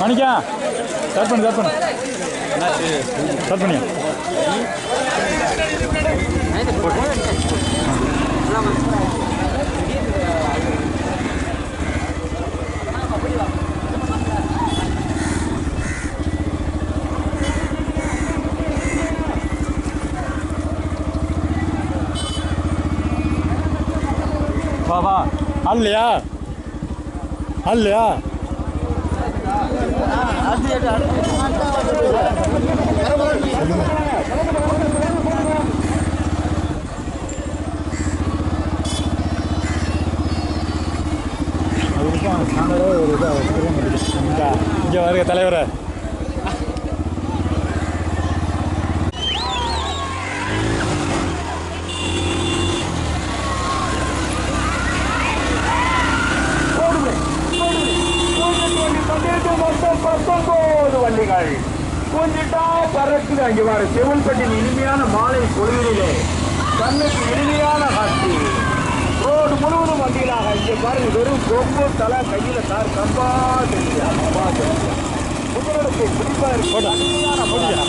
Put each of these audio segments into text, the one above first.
மணிக்கா ஸ்டார்ட் பண்ணு ஸ்டார்ட் பண்ணு. ஸ்டார்ட் பண்ணியா? வா வா. அல்லையா? இல்லையா ஆள் இல்லையா ஸ்டாண்டர்டாக மொத்தம் பத்தொன்பது வண்டிகள். கொஞ்சிட்டா பறக்குது அங்கே வாரு செவல்பட்டின் இனிமையான மாலை பொழுதிலே. கண்ணுக்கு இனிமையான காட்சி. ரோடு முழுவதும் வண்டிகளாக இங்கே பாருங்க. வெறும் கொம்பு தலை கையில் சார் கம்பா தெரியுது. கம்பா தெரியுது. முதலிடத்தை அருமையான போட்டியா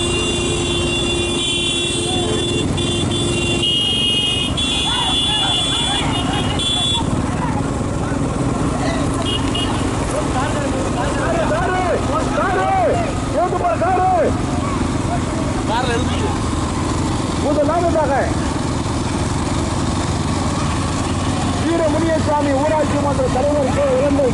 முதலாவதாக வீர முனியசாமி ஊராட்சி மன்ற தலைவர் முனியசாமி ஊராட்சி மன்ற தலைவர் கே இளம்பை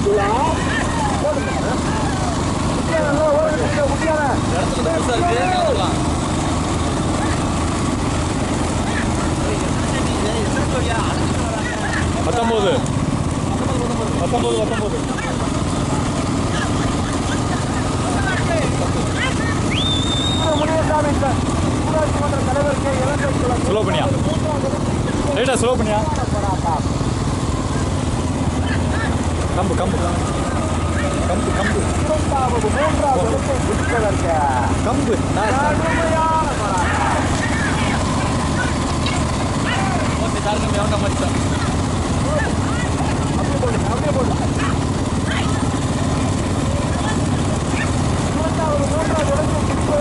ஸ்லோ பண்ணியா? ரைட்டா ஸ்லோ பண்ணியா? கம்பு கம்பு. கம்பு கம்பு. இரண்டாவது மூன்றாவது கம்பு. அப்படியே போடுங்க, அப்படியே போடுங்க. இரண்டாவது, மூன்றாவது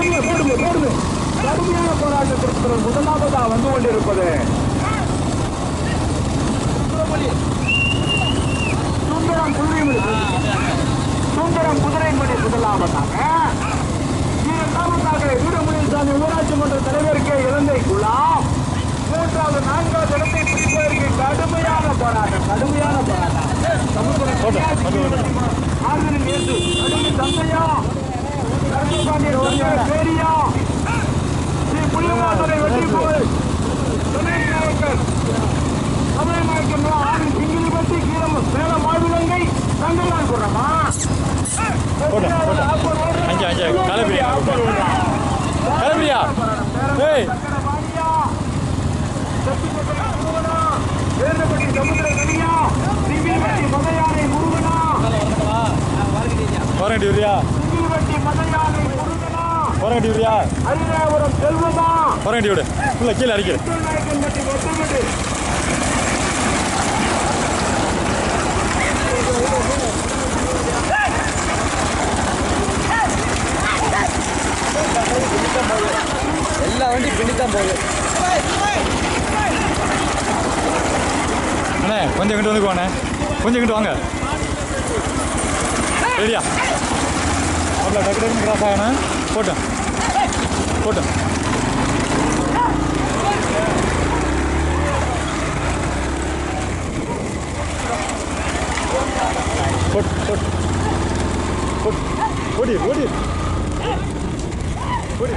கடுமையா போடுங்க போடுங்க கடுமையான போராட்டத்திற்கு முதலாவதா வந்து கொண்டிருப்பது. சுந்தரம் குதிரைமணி சுந்தரம் குதிரைமணி முதலாவதாக. இரண்டாவதாக வீரமுனிசாமி ஊராட்சி மன்ற தலைவருக்கு இலங்கை குலாம். மூன்றாவது நான்காவது இடத்தை பிடிப்பதற்கு கடுமையான போராட்டம் கடுமையான போராட்டம். இயேசு கடுமை தந்தையா அங்கே அங்கே கிளம்பியா கிளம்பியா ஏய் போறேன் டியூரியா போறேன் டியூரியா போறேன் டியூடு ஃபுல்லாக கீழே அடிக்கிறேன் எல்லா வண்டி பின்னித்தான் போகுது. அண்ணே கொஞ்சம் இங்கிட்டு வந்துக்குவாண்ணே கொஞ்சம் இங்கிட்டு வாங்க. ரெடியா அவ்வளோ டக்கு கிராஸ் ஆகணும் போட்டேன் போட்டேன் போட் போட் போட் ஓடி ஓடி. ஓடி.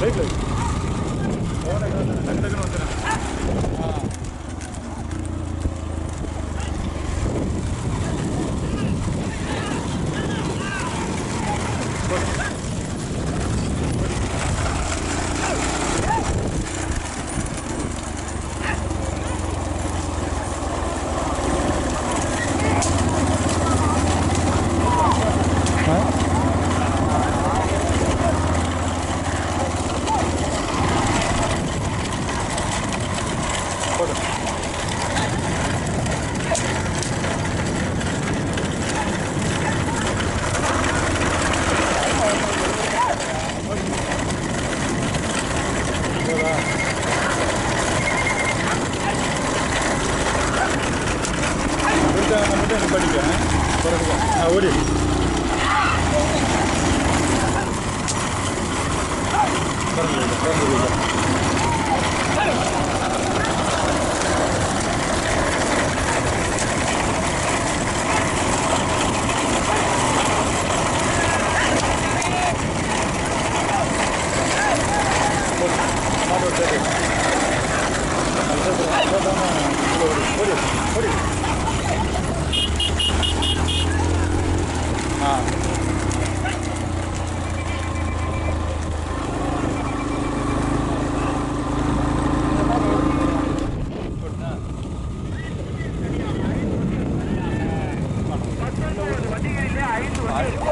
Right right. 아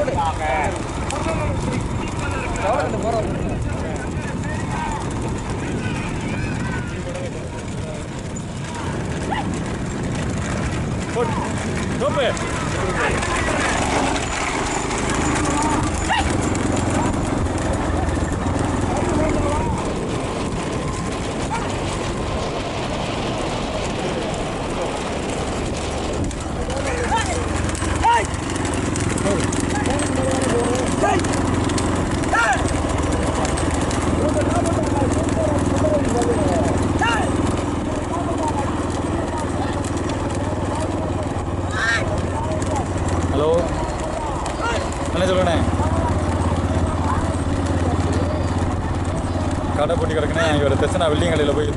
தட்சணா வெள்ளியங்கடையில் போய்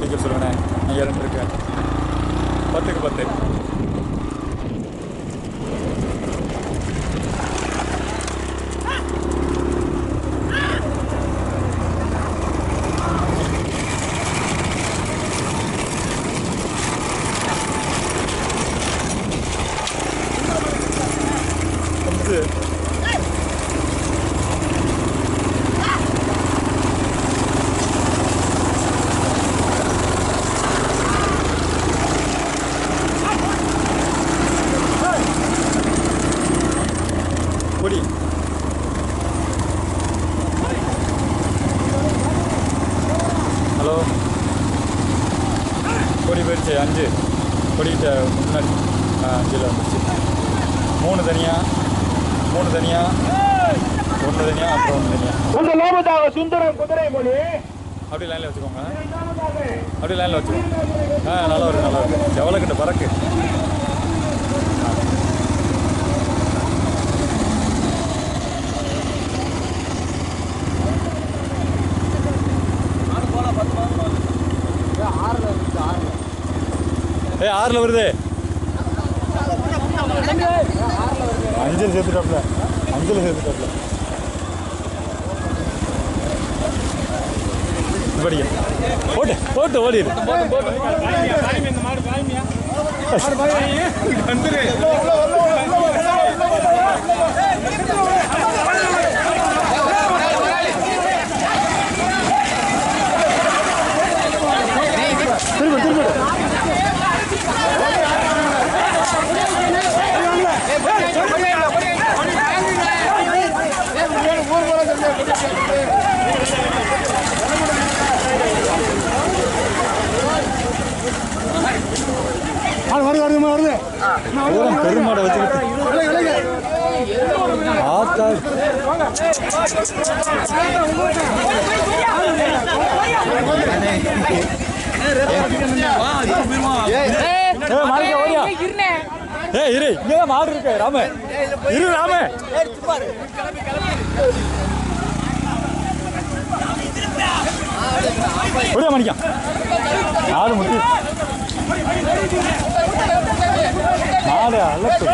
ஒன்று தனியாக அப்புறம் ஒன்று தனியாக முதலாவதாக சுந்தரம் குதிரை மொழி. அப்படியே லைனில் வச்சுக்கோங்க. அப்படியே லைனில் வச்சுக்கோங்க ஆ நல்லா இருக்கு நல்லா இருக்கு எவ்வளோ கிட்ட பறக்கு? ஏய் ஆறில் வருது. அஞ்சல் சேர்த்துட்டாப்ல. அஞ்சல் சேர்த்துட்டாப்ல. படிக்க போட்டு போட்டு ஓடிடு திரும்ப திரும்ப வருது வருது வருது பெருமாடை வச்சுக்கிட்டு. ஆத்தா. ஏ இரு. இங்கே மாடு இருக்கு ராம. இரு ராம. மணிக்கா நாலு முட்டி. மாடு அழப்பு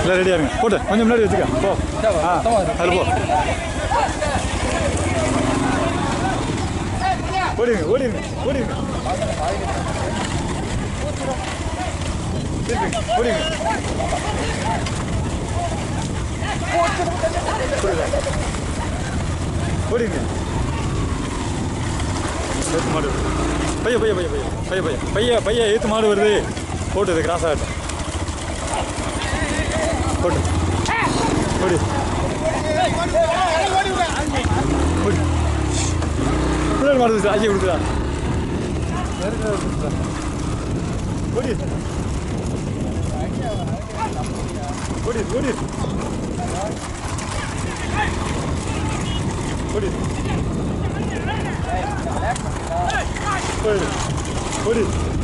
இல்லை ரெடியாக இருங்க. போட்டு கொஞ்சம் முன்னாடி வச்சுக்க. போ. ஆ அதில் போ. ஓடிங்க ஓடிங்க ஓடிங்க திருப்பி, ஓடிங்க ஓடிங்க ஏத்து மாடு வருது. பைய பைய பைய பைய பைய பைய பைய பைய ஏத்து மாடு வருது. போட்டுது கிராஸ் ஆகட்டும் போட்டு. போடு. ஓடி மாடு ஆக்கி கொடுக்குறா ஓடி ஓடி ஓடி ஓடி ஓடி ஓடி ஆ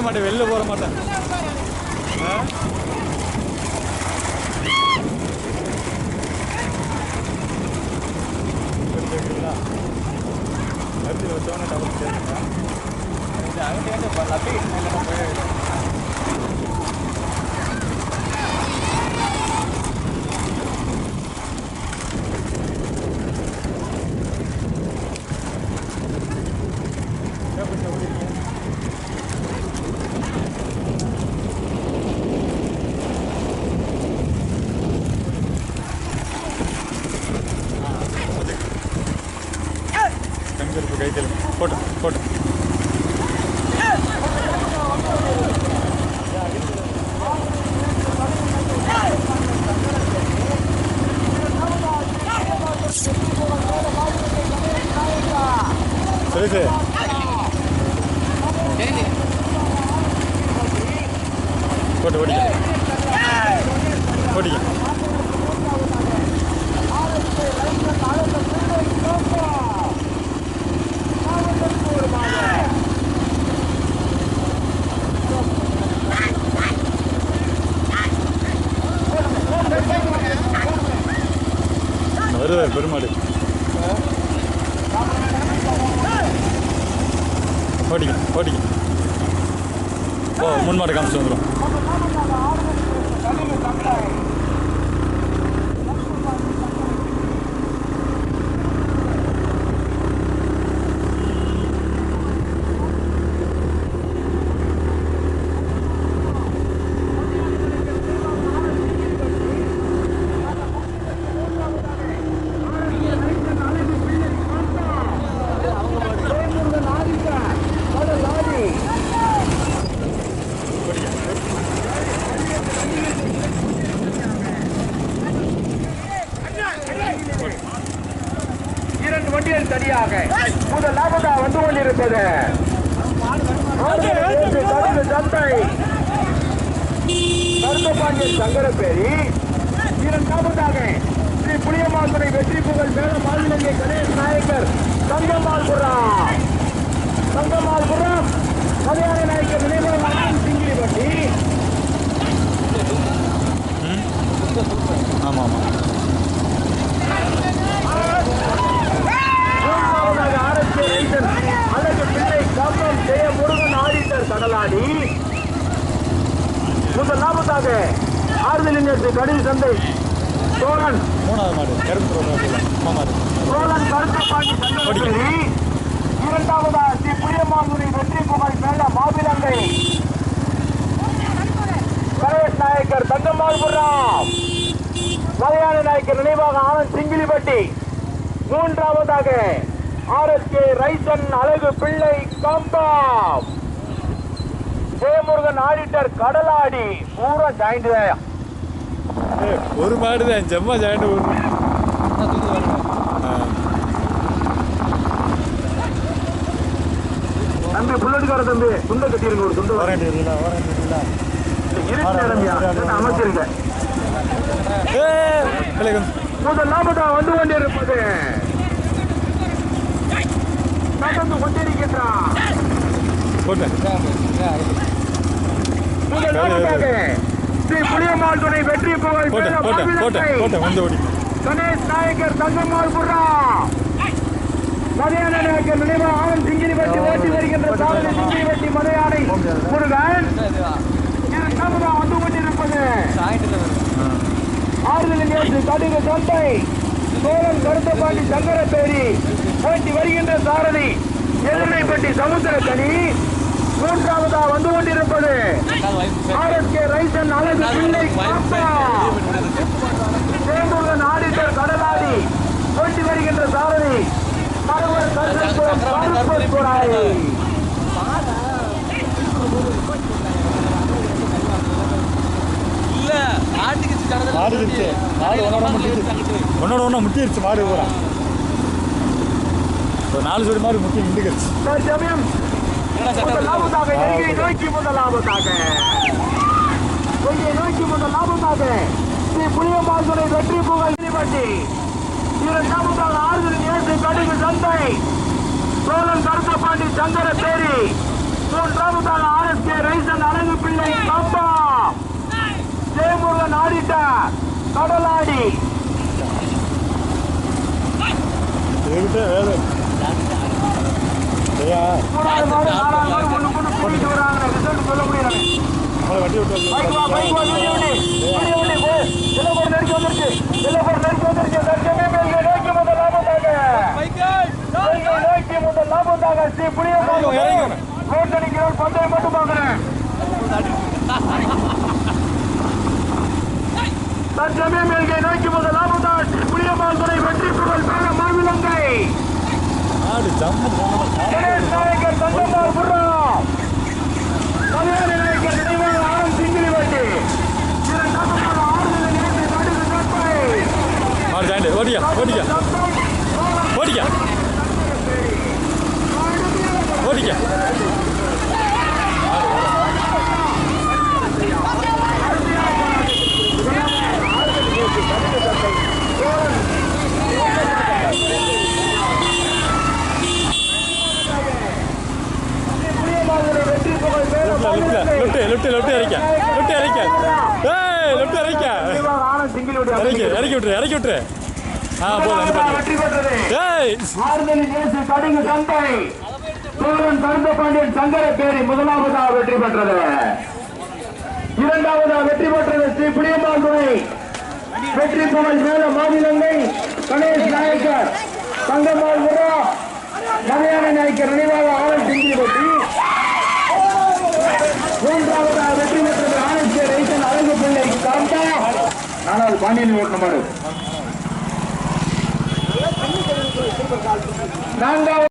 மாட்டேன் வெளில போட மாட்டேன். சுரேஷ் போட்டு ஓடிக்க ஓடிக்க வருவார் பெருமாடு ஓடிக்க ஓடிக்க ஓ காமிச்சு வந்துடும் வண்டிகள் தனியாக. முதலாவதா வந்து கொண்டிருப்பது. சங்கரப்பேரி. இரண்டாவதாக ஸ்ரீ புளியமாத்துறை வெற்றி புகழ் மேல மாநிலங்க கணேஷ் நாயக்கர் தங்கம்மாள்புரம். தங்கம்மாள்புரம் கல்யாண நாயக்கர் நினைவாக சிங்கிலிப்பட்டி ஆமாம் ஆமாம். மூன்றாவதாக ஆர்எஸ்கே ரைசன் அழகு பிள்ளை கம்பம் ஜெய முருகன் ஆடிட்டர் கடலாடி. முதலாவதாக ஆறுதலின் கடில் சந்தை. சோழன். சோழன் கருத்தப்பாண்டி சங்கரப்பேரி இரண்டாவதா ஸ்ரீ புளியமாங்குடி வெற்றி புகழ் மேல மாவிலங்கை கணேஷ் நாயக்கர் தங்கம்மாள்புரம். மலையாள நாயக்கர் நினைவாக ஆனந்த் சிங்கிலிப்பட்டி. மூன்றாவதாக ஆர்எஸ்கே ரைசன் அழகு பிள்ளை கம்பம். ஜெயமுருகன் ஆடிட்டர் கடலாடி பூரா ஜாயிண்ட் தான் ஒரு மாடு தான் செம்ம ஜாயிண்ட் ஒரு. தம்பி புல்லட்டுக்கார தம்பி துண்டை கட்டிருங்க ஒரு துண்டு. வரேன் அமைச்சிருங்க. லாபதா வந்து கொண்டிருப்பது. நடந்து கொண்டிருக்கின்றான் ஸ்ரீ புளியம்மாள் துணை வெற்றி புகழ் கணேஷ் நாயக்கர் தங்கம்மாள் புறா மலையாள நாயக்கர் நினைவு ஆனந்த் சிங்கிரி வெட்டி ஓட்டி வருகின்ற சாதனை சிங்கிரி வெட்டி மலையாளை முருகன் வந்து கொண்டிருப்பது ஆறுதல் நேற்று கடுகு சந்தை சோழன் கருத்தப்பாண்டி சங்கரப்பேரி ஓட்டி வருகின்ற சாரதி. எதிர்னைப்பட்டி சமுத்திரக்கனி மூன்றாவதா வந்து கொண்டிருப்பது. ஆர்எஸ்கே ரைசன் அழகு பிள்ளை சேந்தூர்கன் ஆடிட்டர் கடலாடி ஓட்டி வருகின்ற சாரதி. இல்ல ஆட்டுக்கு ஒன்னோட முட்டிருச்சு. ஒன்றா முட்டிருச்சு. மாடு பூரா. ஒரு நாலு ஜோடி மாடு முட்டி நின்றுக்கிடுச்சு தற்சமயம் முதலாவதாக நெருங்கை நோக்கி முதலாவதாக நெருங்கை நோக்கி முதலாவதாக ஸ்ரீ புளியம்மாள் துணை வெற்றி புகழ் பட்டி இரண்டாவதாக ஆறுதல் நேற்று கடுகு சந்தை சோழன் கருத்தப்பாண்டி சங்கர பேரி. மூன்றாவதாக ஆர்எஸ்கே ரைசன் அழகு பிள்ளை கம்பா ஜெயமுருகன் ஆடிட்ட கடலாடி. வேலை ஐயா மூணாவது மாடு நாலாவது மாடு ஒண்ணு கொண்டு கூட்டிட்டு வராங்க ரிசல்ட் சொல்ல முடியாது நம்மளை வண்டி விட்டு மட்டும் பார்க்கிறேன். தற்சமயம் நோக்கி முதல் லாபத்தாக ஸ்ரீ புளியம்மாள் துணை வெற்றி புகழ் மேல மாவிலங்கை நாடு ஜம்மு கணேஷ் நாயக்கர் தங்கம்மாள் புர்ரா கல்யாணி நாயக்கர் நினைவாக ஆனந்த் சிங்கிலி வண்டி இரண்டாவதாக ஆறுதல் நேற்று நடுவு நட்பை மாடு தாண்டி ஓடிக்க ஓடிக்க ஓடிக்க ஓடிக்க வெற்றி புகழ் லெஃப்ட்ல லெஃப்ட் லெஃப்ட் லெஃப்ட் இறக்க லெஃப்ட் இறக்க ஏய் லெஃப்ட் இறக்க ஆனந்த் சிங்கிலி இறக்கி இறக்கி விட்டுரு இறக்கி விட்டுரு. ஆ போதும். வெற்றி பெற்றது ஏய். ஆறுதல் நேசு கடுகு சந்தை சோழன் கருந்த பாண்டியன் சங்கர பேரி முதலாவதாக வெற்றி பெற்றது. இரண்டாவதாக வெற்றி பெற்றது ஸ்ரீ புளியம்மாள் துணை வெற்றி புகழ் மேல மாநிலங்கை கணேஷ் நாயக்கர். தங்கம்மாள் முரா மலையாள நாயக்கர் நினைவாக ஆனந்த் சிங்கிரி பட்டி மூன்றாவதாக வெற்றி பெற்றது ஆனந்த் கே. ரைசன் அழகு பிள்ளை காந்தா. ஆனால் பாண்டியன் ஓட்ட மாடு நான்காவது